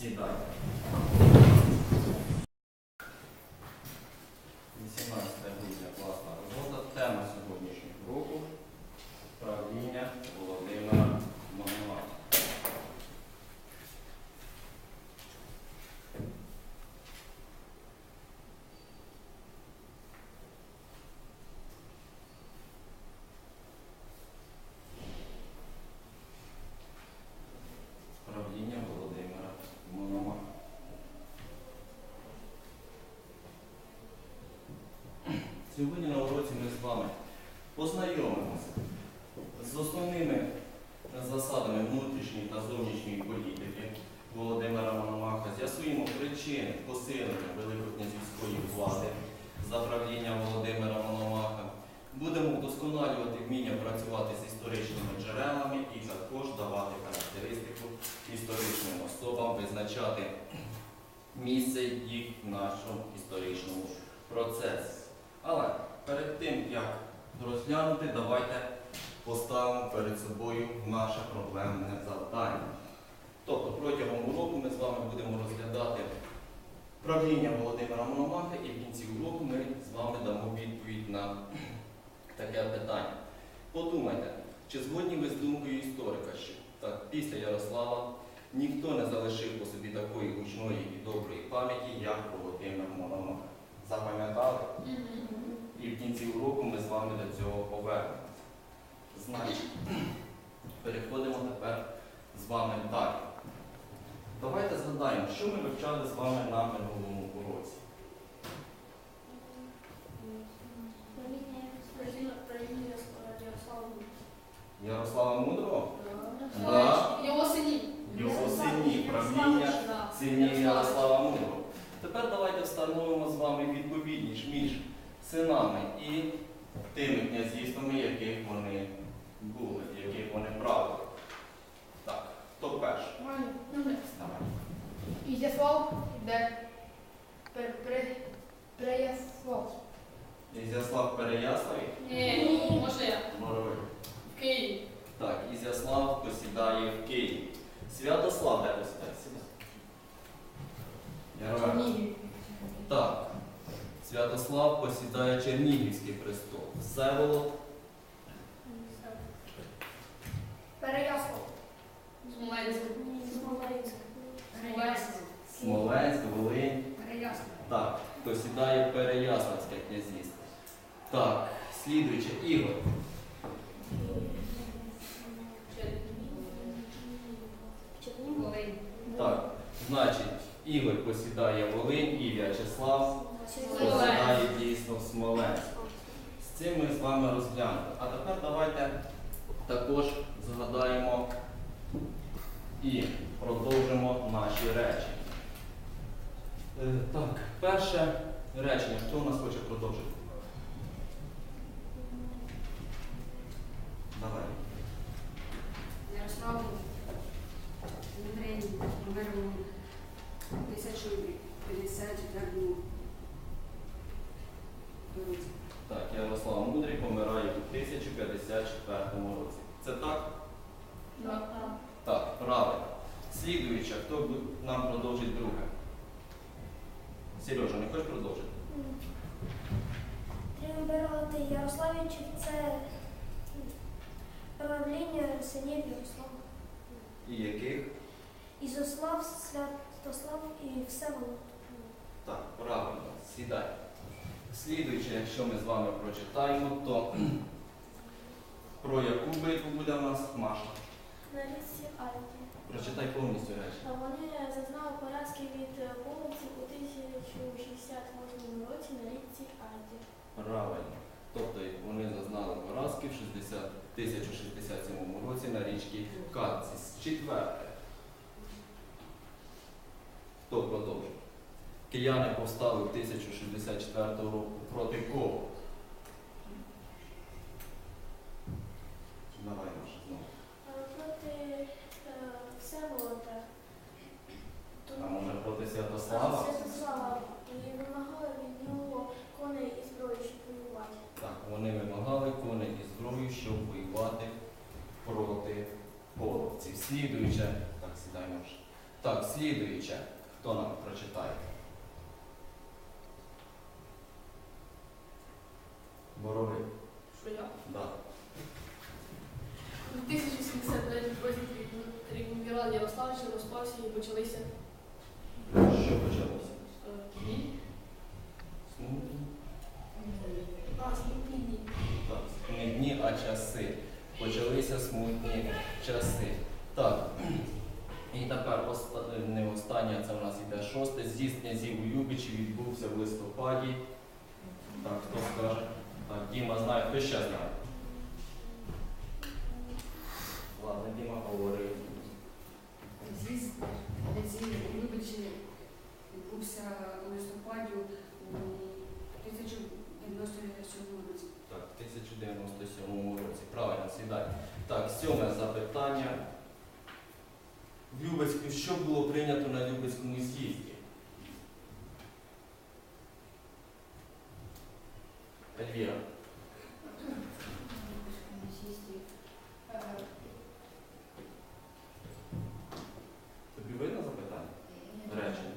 Сідайте. 18 грудня класна робота. Тема познайомимося з основними засадами внутрішньої та зовнішньої політики Володимира Мономаха, з'ясуємо причини посилення Великокнязівської влади за правління Володимира Мономаха. Будемо вдосконалювати вміння працювати з історичними джерелами і також давати характеристику історичним особам, визначати місце їх в нашому історичному процесі. Але перед тим, як розглянути, давайте поставимо перед собою наше проблемне завдання. Тобто протягом уроку ми з вами будемо розглядати правління Володимира Мономаха і в кінці уроку ми з вами дамо відповідь на таке питання. Подумайте, чи згодні ви з думкою історика, що так, після Ярослава ніхто не залишив по собі такої гучної і доброї пам'яті, як Володимир Мономах. Запам'ятали? І в кінці уроку вами до цього повернемося. Значить, переходимо тепер з вами далі. Давайте згадаємо, що ми вивчали з вами на минулому уроці. Ярослава Мудрого? Да. Його синів. Його сині правління сині Ярослава Мудрого. Тепер давайте встановимо з вами відповідність між синами і тими князівствами, яких вони були, яких вони правили. Так, хто перший? Давай. Ізяслав, де Преяслав. Ізяслав Переяславі? Ні, може я. Моровий. В Києві. Так, Ізяслав посідає в Києві. Святослав де посідає? Сюди. Ярове. Так. Святослав посідає Чернігівський престол. Всеволод. Переяслав. Смоленськ. Смоленськ. Смоленськ, Волинь. Переяслав. Так, посідає Переяславське князівство. Так, слідуюче Ігор. Волинь. Так, значить, Ігор посідає Волинь і В'ячеслав Смоленськ. посідає дійсно Смоленськ. З цим ми з вами розглянемо. А тепер давайте також згадаємо і продовжимо наші речі. Е, так, перше речення. Хто у нас хоче продовжити? Давай. Ярослав Андрій помер у 1054 році. Так, Ярослав Мудрий помирає у 1054 році. Це так? Так, правильно. Слідуюча, хто нам продовжить друге? Сережа, не хочеш продовжити? Тріумвирати Ярославичів це правління синів Ярослава. І яких? Ізослав, Святослав і Всеволод. Так, правильно, сідай. Слідуюче, якщо ми з вами прочитаємо, то про яку битву буде в нас Маша? На річці Альті. Прочитай повністю речі. Вони зазнали поразки від половців у 1068 році на річці Альті. Правильно. Тобто вони зазнали поразки в 60 1067 році на річці Катцис. Четверте. Хто продовжив? Кияни повстали в 1064 року проти кого? Давай, Маша, знову. Проти Всеволода. А може проти Святослава? Святослава. І вимагали від нього коней і зброї, щоб воювати. Так, вони вимагали коней і зброю, щоб воювати проти половців. Слідуюче, так, сідай Маша. Так, слідуюче. Хто нам прочитає? Боровик. Що я? Да. У 1073 році трикумвірат Ярославича розпався і почалися Що почалося? е, дні. Смутні? А, смутні дні. Так, не дні, а часи. Почалися смутні часи. Так. І тепер не останнє, це в нас іде шосте. З'їзд князів у Любичі відбувся в листопаді. Так, хто скаже? Так, Діма знає, хто ще знає? Ладно, Діма говорив. З'їзд князів Любичі відбувся у листопаді у 1097 році. Так, в 1097 році. Правильно, сідай. Так, сьоме запитання. В Любецьку, що було прийнято на Любецькому з'їзді? Ельвіра. Е, Тобі видно запитання? Речення.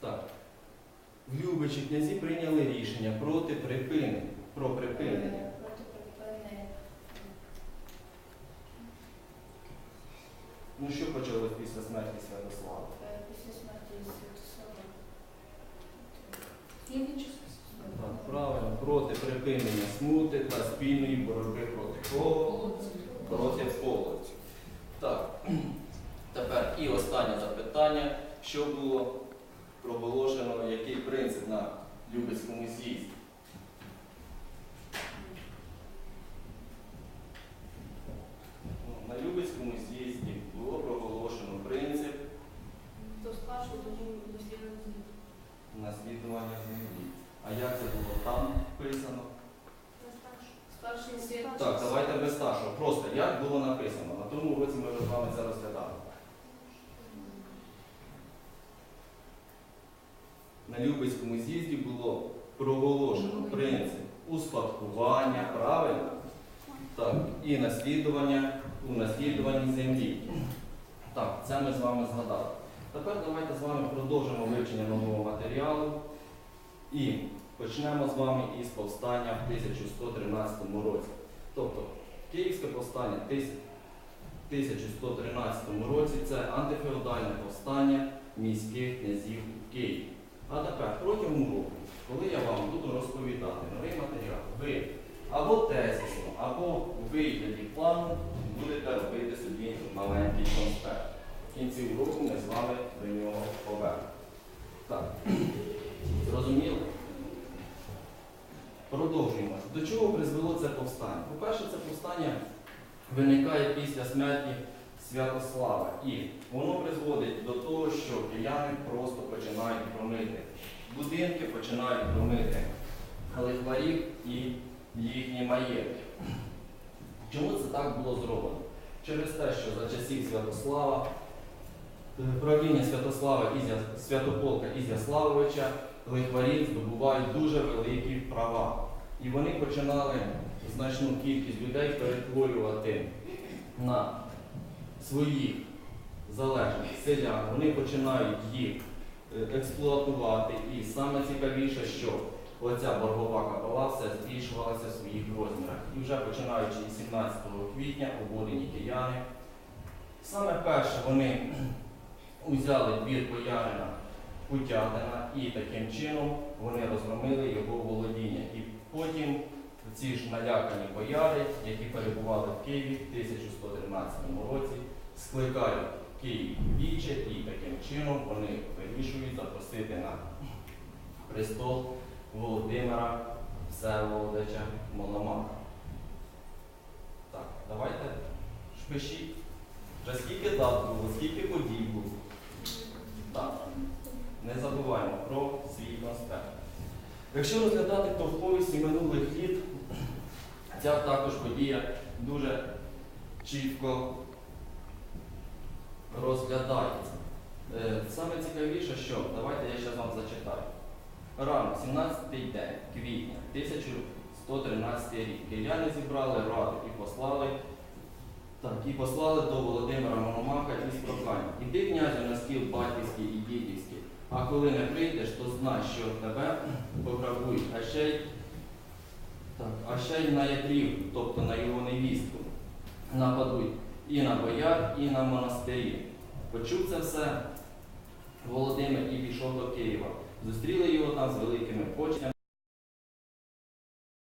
Так. В Любичі князі прийняли рішення проти припинення. Про припинення. Проти припинення. Ну що почалось після смерті Святослава? Е, Після смерті Святослава. Так, правильно, проти припинення смути та спільної боротьби проти кого? Проти половців. Так. Тепер і останнє запитання. Що було проголошено, який принцип на Любецькому з'їзді? Ну, На Любецькому з'їзді було проголошено принцип Хто старший, тоді дослідний наслідування землі. А як це було там вписано? Старший. Так, давайте без старшого. Просто як було написано. На тому році ми вже з вами це розглядали. На Любецькому з'їзді було проголошено принцип успадкування, правильно? Так, і наслідування у наслідуванні землі. Так, це ми з вами згадали. Тепер давайте з вами продовжимо вивчення нового матеріалу і почнемо з вами із повстання в 1113 році. Тобто Київське повстання в 1113 році це антифеодальне повстання міських князів у Києві. А тепер протягом року, коли я вам буду розповідати новий матеріал, ви або тезисно, або у вигляді плану будете робити собі маленький конспект. В кінці уроку ми з вами до нього повернемо. Так, зрозуміло? Продовжуємо. До чого призвело це повстання? По-перше, це повстання виникає після смерті Святослава. І воно призводить до того, що кияни просто починають громити. Будинки починають громити лихварів і їхні маєтки. Чому це так було зроблено? Через те, що за часів Святослава, е, правління Святослава Ізя, Святополка Ізяславовича, лихварі здобувають дуже великі права. І вони починали значну кількість людей перетворювати на своїх залежних селян. Вони починають їх е, експлуатувати. І саме цікавіше, що оця боргова кабала все збільшувалася в своїх розмірах. І вже починаючи із 17 квітня обурені кияни. Саме перше вони узяли двір боярина Путятина і таким чином вони розгромили його володіння. І потім ці ж налякані бояри, які перебували в Києві в 1113 році, скликають Київ віче і таким чином вони вирішують запросити на престол Володимира Всеволодича Мономаха. Так, давайте шпишіть. Вже скільки дат було, скільки подій було. Так? Не забуваємо про свій конспект. Якщо розглядати повповісті минулих літ, ця також подія дуже чітко розглядається. Е, Саме цікавіше, що, давайте я зараз вам зачитаю. Ранок, 17-й день, квітня 1113 рік. Кияни зібрали раду і послали Так, і послали до Володимира Мономаха із проханням. Іди, князю, на стіл батьківський і дідівський, а коли не прийдеш, то знай, що тебе пограбують, а ще й так, а ще й на ятрів, тобто на його невістку, нападуть і на бояр, і на монастирі. Почув це все Володимир і пішов до Києва. Зустріли його там з великими почтями.